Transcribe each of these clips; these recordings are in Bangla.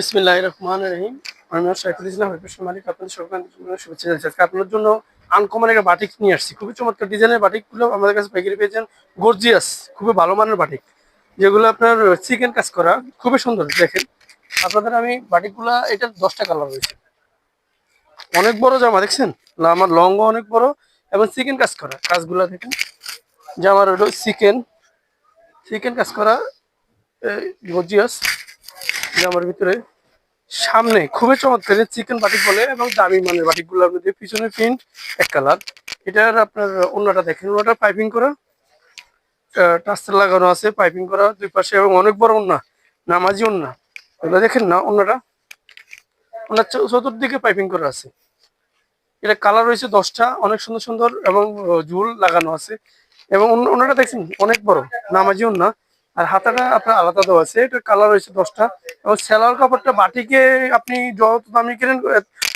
বিসমিল্লাহ রহমান রহিম আমি শাইখুল ইসলাম হরিপ্রসাদ মালিক। আপনাদের সরকার শুভেচ্ছা জানাচ্ছি। আজকে আপনার জন্য আনকমন একটা বাটিক নিয়ে আসছি। খুবই চমৎকার ডিজাইনের বাটিকগুলো আমাদের কাছে পাইকারি পেয়েছেন গর্জিয়াস খুবই ভালো মানের বাটিক যেগুলো আপনার চিকেন কাজ করা, খুবই সুন্দর, দেখেন। আপনাদের আমি বাটিকগুলো এটা দশটা কালার রয়েছে। অনেক বড় জামা, দেখছেন? আমার লংও অনেক বড় এবং চিকেন কাজ করা। কাজগুলো দেখেন। জামার হলো চিকেন চিকেন কাজ করা গর্জিয়াস জামার ভিতরে সামনে খুবই চমৎকার চিকেন বাটিক বলে এবং দামি মানের বাটিকগুলোর মধ্যে পিছনে প্রিন্ট এক কালার এটার আপনার অন্যটা দেখেন অন্যটা পাইপিং করা। টাস্টার লাগানো আছে পাইপিং করা দুই পাশে এবং অনেক বড় অন্য নামাজি অন্য এগুলো দেখেন না অন্যটা ওনার চতুর্দিকে পাইপিং করা আছে। এটা কালার রয়েছে দশটা, অনেক সুন্দর সুন্দর এবং ঝুল লাগানো আছে। এবং অন্য- অন্যটা দেখছেন, অনেক বড়, নামাজি অন্য আর হাতাটা আপনার আলাদা দেওয়া আছে। এটা কালার রয়েছে দশটা। এবং সেলার কাপড়টা বাটিকে আপনি যত দামি কেনেন,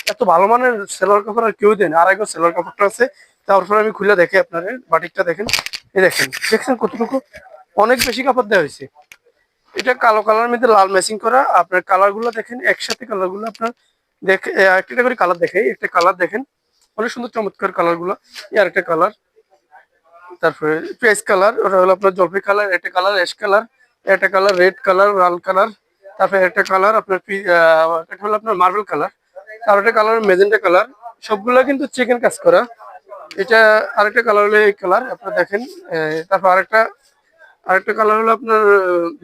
এত- ভালো মানের সেলার কাপড় আর কেউ দেন আর একবার সেলার কাপড়টা আছে তারপরে আমি খুলে দেখি আপনার, বাটিকটা দেখেন। এই দেখেন, দেখছেন কতটুকু? অনেক বেশি কাপড় দেওয়া হয়েছে। এটা কালো কালার মধ্যে লাল ম্যাচিং করা। আপনার কালারগুলো দেখেন, একসাথে কালারগুলো আপনার দেখে একটা করে কালার দেখে একটা কালার দেখেন, অনেক সুন্দর চমৎকার কালারগুলো। এই আরেকটা কালার তারপরে পেস কালার ওটা হলো আপনার জলপাই কালার একটা কালার অ্যাশ কালার একটা কালার রেড কালার লাল কালার তারপরে একটা কালার আপনার একটা হলো আপনার মার্বেল কালার আর একটা কালার মেজেন্টা কালার সবগুলো কিন্তু চিকেন কাজ করা। এটা আরেকটা কালার হলো এই কালার আপনারা দেখেন তারপর আরেকটা আরেকটা কালার হলো আপনার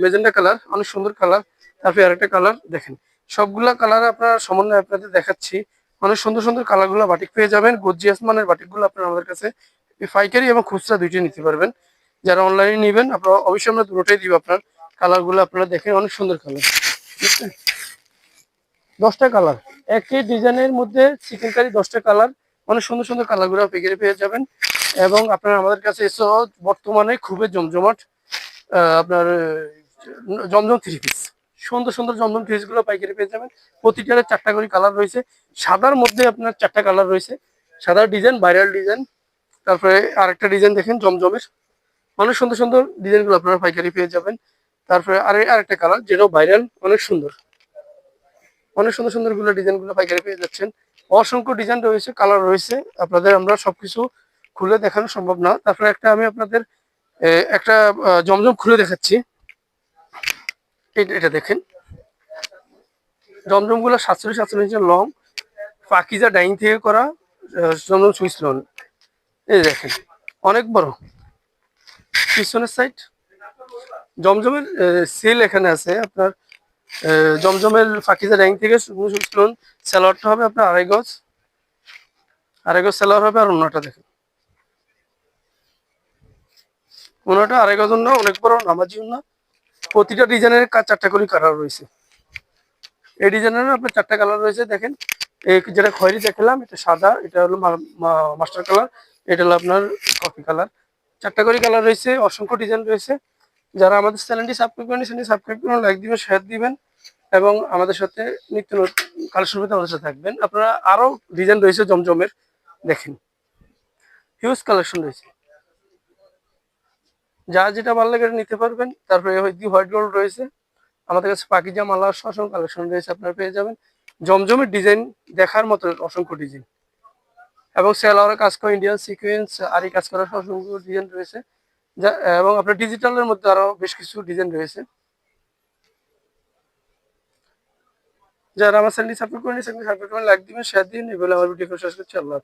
মেজেন্টা কালার অনেক সুন্দর কালার তারপরে আরেকটা কালার দেখেন, সবগুলা কালার আপনার সমন্বয় আপনাদের দেখাচ্ছি। অনেক সুন্দর সুন্দর কালারগুলো বাটিক পেয়ে যাবেন গর্জিয়াস মানের বাটিকগুলো আপনার আমাদের কাছে পাইকারি এবং খুচরা দুইটাই নিতে পারবেন। যারা অনলাইনে নেবেন, আপনারা অবশ্যই আমরা দুটোটাই দিব আপনার। কালারগুলো আপনারা দেখেন, অনেক সুন্দর কালার দশটা কালার একই ডিজাইনের মধ্যে চিকেন কারি দশটা কালার অনেক সুন্দর সুন্দর কালারগুলো পেকেটে পেয়ে যাবেন। এবং আপনার আমাদের কাছে এসে বর্তমানে খুবই জমজমাট আপনার, জমজম থ্রি পিস সুন্দর সুন্দর জমজম থ্রি গুলো পাইকারি পেয়ে যাবেন। প্রতিটারে চারটা করে কালার রয়েছে। সাদার মধ্যে আপনার চারটা কালার রয়েছে। সাদার ডিজাইন ভাইরাল ডিজাইন তারপরে আরেকটা ডিজাইন দেখেন, জমজমের। অনেক সুন্দর সুন্দর ডিজাইনগুলো আপনারা পাইকারি পেয়ে যাবেন। তারপরে আরে, আরেকটা কালার যেটাও ভাইরাল অনেক সুন্দর। অনেক সুন্দর সুন্দরগুলো ডিজাইনগুলো পাইকারি পেয়ে যাচ্ছেন। অসংখ্য ডিজাইন রয়েছে কালার রয়েছে। আপনাদের আমরা সবকিছু খুলে দেখানো সম্ভব না। তারপরে একটা আমি আপনাদের একটা জমজম খুলে দেখাচ্ছি। এটা দেখেন। জমজমগুলো সাতচল্লিশ সাতচল্লিশ লং পাকিজা ডাইং থেকে করা জমজম সুইচ লোন এই দেখেন, অনেক বড়। পিছনের সাইড জমজমের সেল এখানে আছে। আপনার জমজমের ফাকিজা র্যাঙ্ক থেকে সুইচ লোন স্যালোয়ারটা হবে আপনার আড়াই গজ। আড়াই গজ স্যালোয়ার হবে আর অন্যটা দেখেন। অন্যটা আড়াই গজ অন্য অনেক বড়, নামাজি অন্য প্রতিটা ডিজাইনের চারটা করে কালার রয়েছে। এই ডিজাইনের আপনার চারটা কালার রয়েছে, দেখেন। যেটা খয়েরি দেখালাম, এটা সাদা, এটা হলো মাস্টার কালার এটা হলো আপনার কফি কালার চারটা করে কালার রয়েছে, অসংখ্য ডিজাইন রয়েছে। যারা আমাদের চ্যানেলটি সাবস্ক্রাইব করেন চ্যানেলটি সাবস্ক্রাইব করুন লাইক দিবেন শেয়ার দিবেন এবং আমাদের সাথে নিত্য কালেকশন পেতে আমাদের সাথে থাকবেন। আপনারা আরও ডিজাইন রয়েছে জমজমের, দেখেন। হিউজ কালেকশন রয়েছে। যা যেটা ভালো লাগে নিতে পারবেন। তারপরে হোয়াইট গোল্ড রয়েছে। আমাদের কাছে পাকিজা মালা অসংখ্য কালেকশন রয়েছে, আপনারা পেয়ে যাবেন। জমজমের ডিজাইন দেখার মতো অসংখ্য ডিজাইন এবং সেলাওয়ার কাজ করে ইন্ডিয়ান সিকোয়েন্স এই কাজ করা অসংখ্য ডিজাইন রয়েছে যা, এবং আপনার ডিজিটালের মধ্যে আরও বেশ কিছু ডিজাইন রয়েছে যারা আমার চ্যানেলটি সাপোর্ট করেন সাপোর্ট করেন লাইক দিবেন শেয়ার দিন এগুলো আমার ভিডিও শেষ করছি, আল্লাহ।